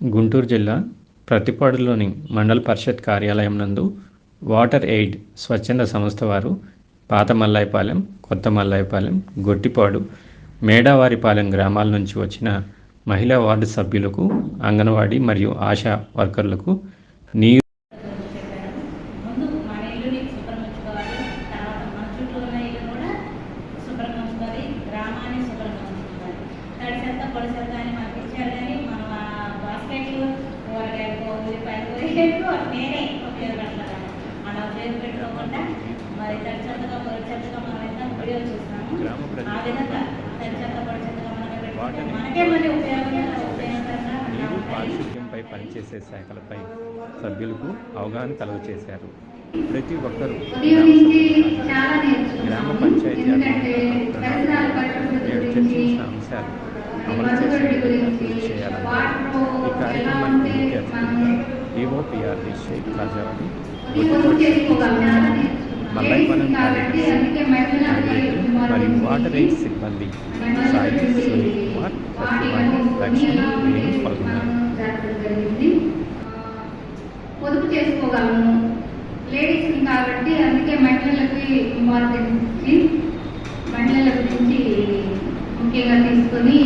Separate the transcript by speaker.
Speaker 1: గుంటూరు జిల్లా ప్రతిపాడులోని మండల పరిషత్ కార్యాలయం నందు వాటర్ ఎయిడ్ స్వచ్ఛంద సంస్థ వారు పాత మల్లాయపాలెం కొత్త మల్లాయపాలెం గొట్టిపాడు మేడావారిపాలెం గ్రామాల నుంచి వచ్చిన మహిళా వార్డు సభ్యులకు అంగన్వాడీ మరియు ఆశా వర్కర్లకు నీరు
Speaker 2: ముందు ఎక్కువ నేనే ఉపయోగపడతాను అలా ఉపయోగపెట్టుకోకుండా మరి మనం ఎంత వీడియో చూస్తాము.
Speaker 1: గ్రామ ప్రజలు.
Speaker 2: ఆ విధంగా మనం పెట్టుకుంటే మనకే మళ్ళీ ఉపయోగంగా ఉపయోగకరంగా
Speaker 1: నీరు
Speaker 2: ఉంటాయి
Speaker 1: పారిశుద్ధ్యంపై పనిచేసే శాఖలపై సభ్యులకు అవగాహన కలుగచేశారు. ప్రతి ఒక్కరూ గ్రామ పంచాయతీ నేడు చర్చించిన అంశాలు అమలు
Speaker 3: మరుగుదొడ్డి కాబట్టి
Speaker 1: కార్యదర్శి
Speaker 3: అందుకే మహిళలకి
Speaker 1: నాగిరెడ్డి మరియు వాటర్ ఎయిడ్ సిబ్బంది సాయి సునీల్ కుమార్ లక్ష్మి పాల్గొన్నారు.
Speaker 3: పొదుపు చేసుకోగలము లేడీస్ కాబట్టి అందుకే మహిళలకి ఇంపార్టెన్స్ మహిళల గురించి ముఖ్యంగా తీసుకొని